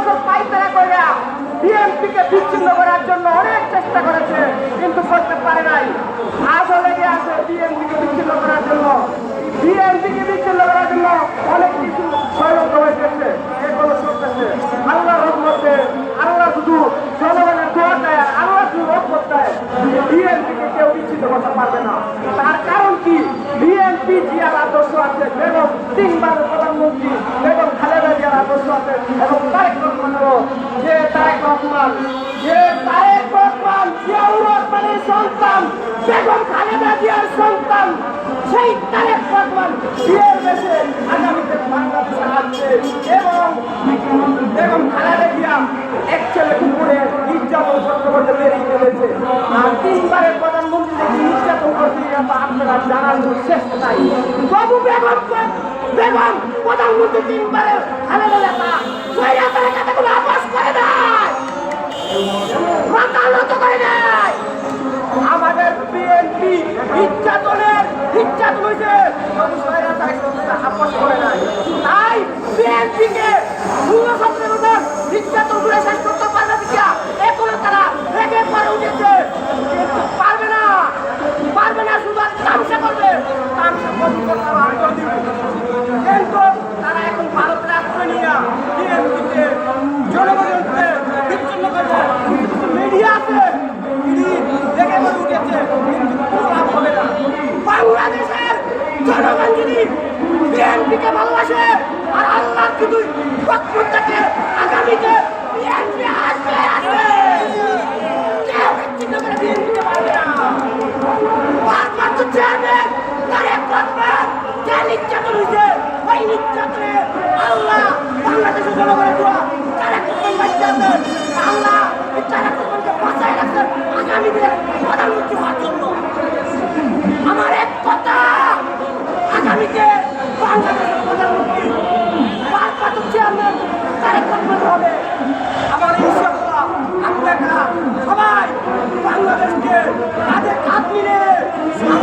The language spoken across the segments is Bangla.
বছর পাইতারা কইরা বিএনপিকে বিচ্ছিন্ন করার জন্য অনেক চেষ্টা করেছে, কিন্তু করতে পারে নাই। আজও লেগে আছে বিএনপিকে বিচ্ছিন্ন করার জন্য। বিএনপিকে বিচ্ছিন্ন করার জন্য অনেক কিছু ষড়যন্ত্র হয়েছে এগুলো চলতেছে। আল্লাহ রহমতে আল্লাহ শুধু জনগণের দোয়া দেয় আল্লাহ শুধু রহমত দেয়। বিএনপিকে কেউ বিচ্ছিন্ন করতে পারবে না। তার কারণ কি? বিএনপি জিয়ার খালেদা জিয়ার সন্তান, সেই তারেক রহমান বিয়ের দেশে আগামীতে বাংলাদেশে আসছে এবং বেগম খালেদা জিয়া এক ছেলে কুকুরে নির্যাতন করতে করতে বেরিয়ে ফেলেছে আর তিনবারের প্রধানমন্ত্রী দেখি নির্যাতন করতে আপনারা জানার শেষ নাই। বাবু বেগম বেগম, প্রধানমন্ত্রী তিনবারের খালেদা নেতা স্বৈরাচারের কাছে কোনো আপোষ করে নাই মাথা নত করে নাই আমাদের বিএনপি নির্যাতনের নির্যাতন হয়েছে তবু স্বৈরাচারের কাছে আপোষ করে নাই তাই বিএনপিকে সতেরো বছর নির্যাতন করে শেষ পারবে কিনা এখনও তারা রেগে পরে উঠেছে কিন্তু পারবে না পারবে না শুধু আর তামসা করবে তামসা করবে তো তারা আগ্রহ দিবে। কিন্তু তারা এখন ভারতের আশ্রয় নিয়ে বিএনপিকে জনগণকে বিচ্ছিন্ন করবে মিডিয়া আছে তিনি রেগে পরে উঠেছে কিন্তু কোনো লাভ হবে না বাংলাদেশের জনগণ যদি বিএনপিকে ভালোবাসে আর আল্লাহ পক্ষ থেকে আগামীতে বিএনপি আসবে আসবে কেউ বিচ্ছিন্ন করে বিএনপিকে পারবে না। ভারপ্রাপ্ত চেয়ারম্যান তারেক রহমান যে নির্যাতন হয়েছে, ওই নির্যাতনে আল্লাহ বাংলাদেশের জনগণের দোয়া ভাই চেয়ারম্যান আল্লাহ তারেক বাঁচায় রাখছেন আগামী দিনে প্রধানমন্ত্রী হওয়ার জন্য।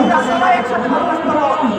আমরা সবাই একসাথে বসবাস করব